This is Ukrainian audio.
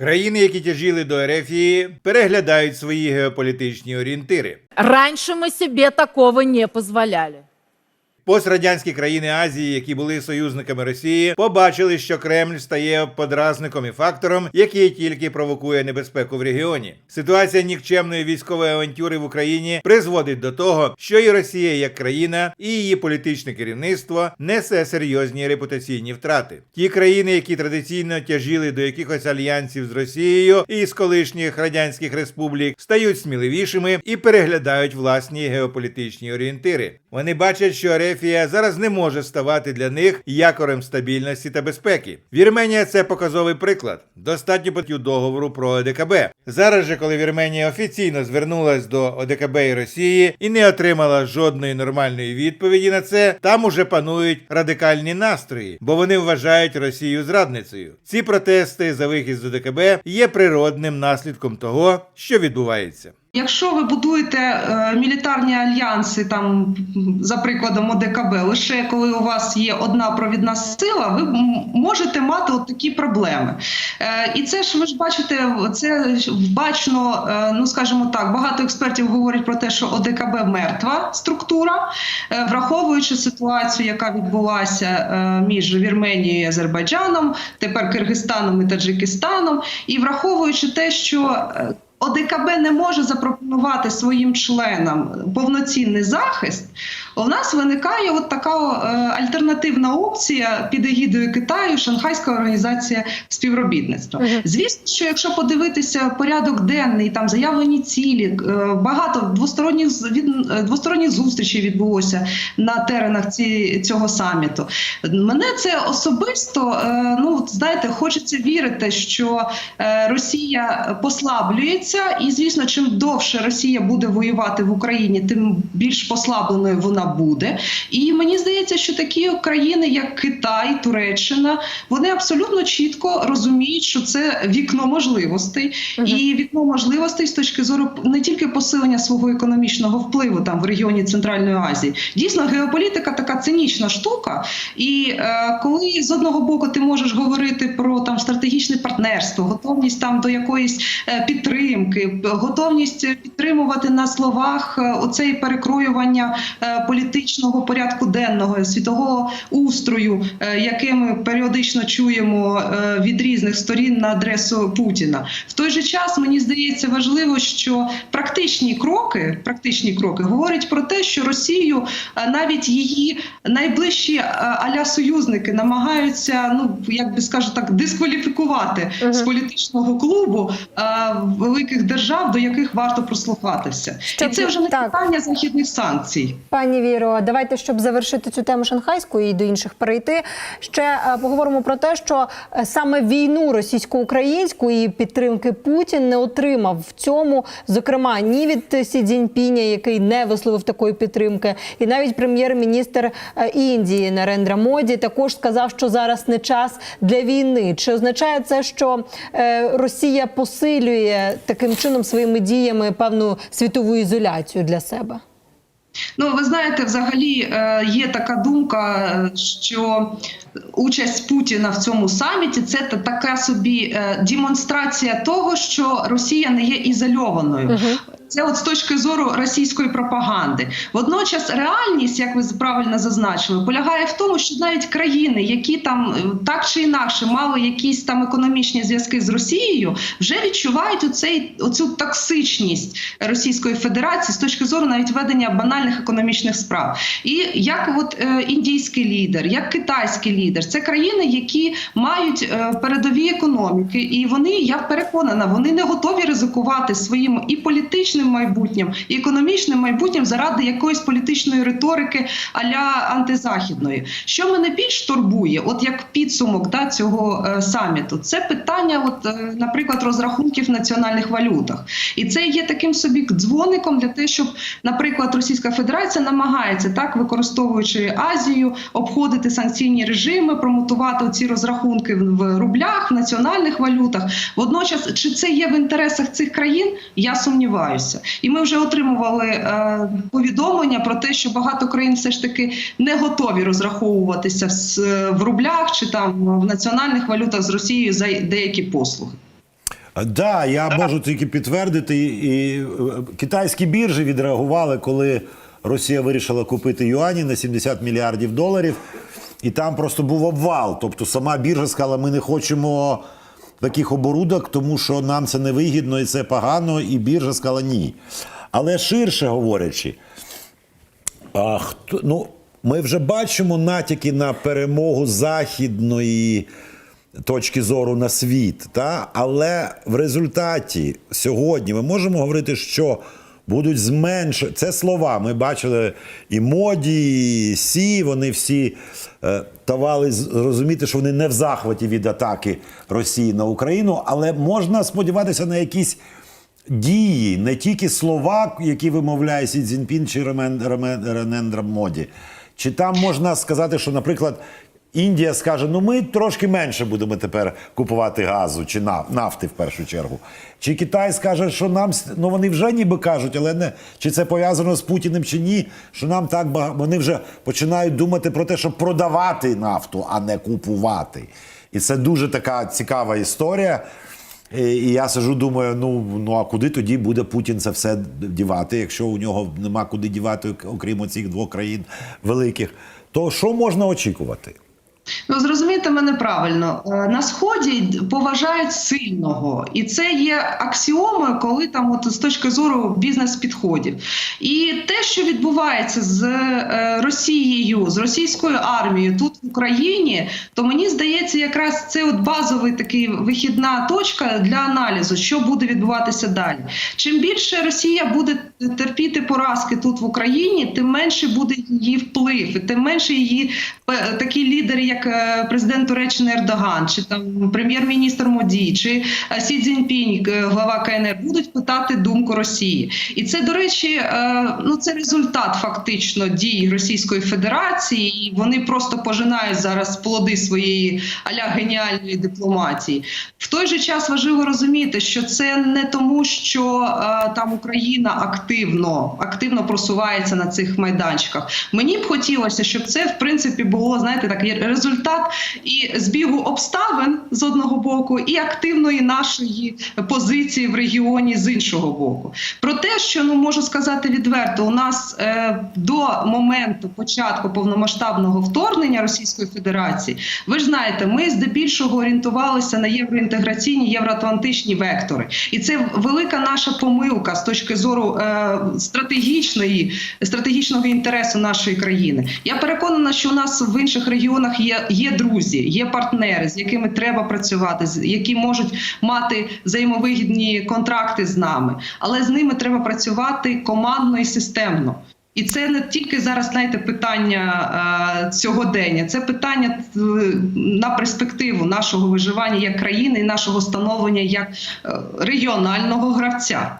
Країни, які тяжіли до Ерефії, переглядають свої геополітичні орієнтири. Раньше ми собі такого не позволяли. Пострадянські країни Азії, які були союзниками Росії, побачили, що Кремль стає подразником і фактором, який тільки провокує небезпеку в регіоні. Ситуація нікчемної військової авантюри в Україні призводить до того, що і Росія як країна, і її політичне керівництво несе серйозні репутаційні втрати. Ті країни, які традиційно тяжіли до якихось альянсів з Росією і з колишніх радянських республік, стають сміливішими і переглядають власні геополітичні орієнтири. Вони бачать, що Ерефія зараз не може ставати для них якорем стабільності та безпеки. Вірменія це показовий приклад. Достатньо потю договору про ОДКБ. Зараз же, коли Вірменія офіційно звернулась до ОДКБ і Росії і не отримала жодної нормальної відповіді на це, там уже панують радикальні настрої, бо вони вважають Росію зрадницею. Ці протести за вихід з ОДКБ є природним наслідком того, що відбувається. Якщо ви будуєте е, мілітарні альянси, там за прикладом ОДКБ, лише коли у вас є одна провідна сила, ви можете мати от такі проблеми. Е, і це ж ви ж бачите, це бачно, е, ну скажімо так, багато експертів говорять про те, що ОДКБ мертва структура, е, враховуючи ситуацію, яка відбулася між Вірменією і Азербайджаном, тепер Киргизстаном і Таджикистаном, і враховуючи те, що ОДКБ не може запропонувати своїм членам повноцінний захист. У нас виникає от така е, альтернативна опція під егідою Китаю, Шанхайська організація співробітництва. Звісно, що якщо подивитися порядок денний, там заявлені цілі, е, багато двосторонніх е, двосторонніх зустрічей відбулося на теренах ці, цього саміту. Мене це особисто, ну знаєте, хочеться вірити, що Росія послаблюється, і звісно, чим довше Росія буде воювати в Україні, тим більш послабленою вона буде. І мені здається, що такі країни, як Китай, Туреччина, вони абсолютно чітко розуміють, що це вікно можливостей, і вікно можливостей з точки зору не тільки посилення свого економічного впливу там в регіоні Центральної Азії. Дійсно, геополітика така цинічна штука. І е, коли з одного боку ти можеш говорити про там стратегічне партнерство, готовність там до якоїсь е, підтримки, готовність підтримувати на словах е, оцей перекроювання е, політичного порядку денного світового устрою, е, яке ми періодично чуємо від різних сторін на адресу Путіна. В той же час мені здається важливо, що практичні кроки, практичні кроки говорять про те, що Росію навіть її найближчі аля союзники намагаються, ну як би скажу так, дискваліфікувати з політичного клубу е, великих держав, до яких варто прослухатися, Щоб- і це вже не так. питання західних санкцій. Пані Віро, давайте, щоб завершити цю тему шанхайську і до інших перейти. Ще е, поговоримо про те, що е, саме війну російсько-українську і підтримки Путін не отримав в цьому, зокрема, ні від Сі Цзіньпіня, який не висловив такої підтримки, і навіть прем'єр-міністр е, Індії Нарендра Моді також сказав, що зараз не час для війни. Чи означає це, що Росія посилює таким чином своїми діями певну світову ізоляцію для себе? Ну, ви знаєте, взагалі е, є така думка, е, що участь Путіна в цьому саміті це та- така собі е, демонстрація того, що Росія не є ізольованою. Це от з точки зору російської пропаганди. Водночас реальність, як ви правильно зазначили, полягає в тому, що навіть країни, які там е, так чи інакше мали якісь там економічні зв'язки з Росією, вже відчувають оцей оцю токсичність Російської Федерації з точки зору навіть ведення банальних економічних справ. І як от е, індійський лідер, як китайський лідер, це країни, які мають е, передові економіки, і вони, я переконана, вони не готові ризикувати своїм і політичним майбутнім, і економічним майбутнім заради якоїсь політичної риторики аля антизахідної. Що мене більш турбує, от як підсумок да, цього е, саміту, це питання, от, е, наприклад, розрахунків в національних валютах. І це є таким собі дзвоником для того, щоб, наприклад, Російська Федерація намагається так, використовуючи Азію, обходити санкційні режими, промотувати ці розрахунки в рублях, в національних валютах. Водночас, чи це є в інтересах цих країн, я сумніваюся. І ми вже отримували е, повідомлення про те, що багато країн все ж таки не готові розраховуватися з- в рублях чи там в національних валютах з Росією за деякі послуги. Да, я можу тільки підтвердити. І е, китайські біржі відреагували, коли Росія вирішила купити юані на 70 мільярдів доларів. І там просто був обвал. Тобто сама біржа сказала, ми не хочемо таких оборудок, тому що нам це невигідно і це погано. І біржа сказала ні. Але ширше говорячи, а хто ну ми вже бачимо натяки на перемогу західної точки зору на світ, та? але в результаті сьогодні ми можемо говорити, що будуть зменшені. Це слова. Ми бачили і моді, і сі, вони всі е, давали зрозуміти, що вони не в захваті від атаки Росії на Україну, але можна сподіватися на якісь дії, не тільки слова, які вимовляє Сі Цзіньпін чи Ренендра Моді. Чи там можна сказати, що, наприклад, Індія скаже: ну ми трошки менше будемо тепер купувати газу чи на- нафти в першу чергу. Чи Китай скаже, що нам ну вони вже ніби кажуть, але не чи це пов'язано з Путіним чи ні? Що нам так багато вони вже починають думати про те, щоб продавати нафту, а не купувати. І це дуже така цікава історія. І я сижу, думаю, ну, ну а куди тоді буде Путін це все дівати, якщо у нього нема куди дівати, окрім цих двох країн великих, то що можна очікувати? Ну, зрозумійте мене правильно. Е, На сході поважають сильного, і це є аксіомою, коли там, от з точки зору бізнес-підходів. І те, що відбувається з е, Росією, з російською армією тут в Україні, то мені здається, якраз це от базовий такий вихідна точка для аналізу, що буде відбуватися далі. Чим більше Росія буде терпіти поразки тут в Україні, тим менше буде її вплив, тим менше її такі лідери, як е, президент Туреччини Ердоган, чи там прем'єр-міністр Моді, чи е, Сі Цзіньпінь, е, глава КНР, будуть питати думку Росії. І це, до речі, ну це результат фактично дій Російської Федерації, і вони просто пожинають зараз плоди своєї аля геніальної дипломатії. В той же час важливо розуміти, що це не тому, що там Україна активно активно просувається на цих майданчиках. Мені б хотілося, щоб це в принципі було знаєте, такий результат і збігу обставин з одного боку, і активної нашої позиції в регіоні з іншого боку. Про те, що ну можу сказати відверто, у нас е, до моменту початку повномасштабного вторгнення Російської Федерації, ви ж знаєте, ми здебільшого орієнтувалися на євроінтеграційні євроатлантичні вектори, і це велика наша помилка з точки зору е, стратегічної стратегічного інтересу нашої країни. Я переконана, що у нас в інших регіонах є, є друзі, є партнери, з якими треба працювати, з які можуть мати взаємовигідні контракти з нами, але з ними треба працювати командно і системно. І це не тільки зараз знаєте питання е, сьогодення, це питання е, на перспективу нашого виживання як країни і нашого становлення як е, регіонального гравця.